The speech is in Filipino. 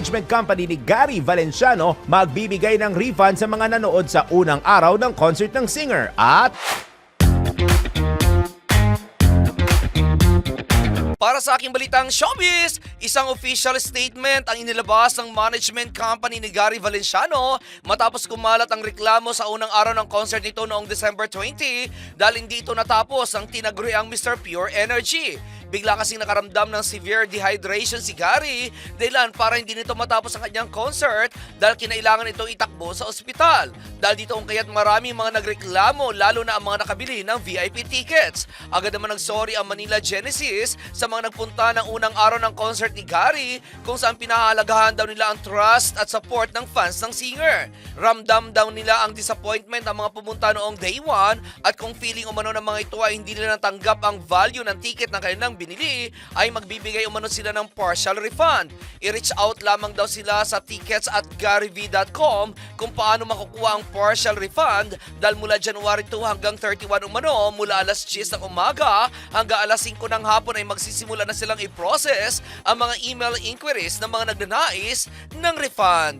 management company ni Gary Valenciano magbibigay ng refund sa mga nanood sa unang araw ng concert ng singer. At Para sa aking balitang showbiz, isang official statement ang inilabas ng management company ni Gary Valenciano matapos kumalat ang reklamo sa unang araw ng concert nito noong December 20 dahil hindi ito natapos ang tinaguriang Mr. Pure Energy. Bigla kasing nakaramdam ng severe dehydration si Gary dahilan para hindi nito matapos ang kanyang concert dahil kinailangan itong itakbo sa ospital. Dahil dito kung kaya't maraming mga nagreklamo lalo na ang mga nakabili ng VIP tickets. Agad naman nagsorry ang Manila Genesis sa mga nagpunta ng unang araw ng concert ni Gary kung saan pinahalagahan daw nila ang trust at support ng fans ng singer. Ramdam daw nila ang disappointment ang mga pumunta noong day 1 at kung feeling umano ng mga ito ay hindi nila natanggap ang value ng ticket na kanilang binili ay magbibigay umano sila ng partial refund. I-reach out lamang daw sila sa tickets at garyv.com kung paano makukuha ang partial refund dahil mula January 2 hanggang 31 umano mula alas 10 ng umaga hanggang alas 5 ng hapon ay magsisimula na silang i-process ang mga email inquiries ng mga nagnanais ng refund.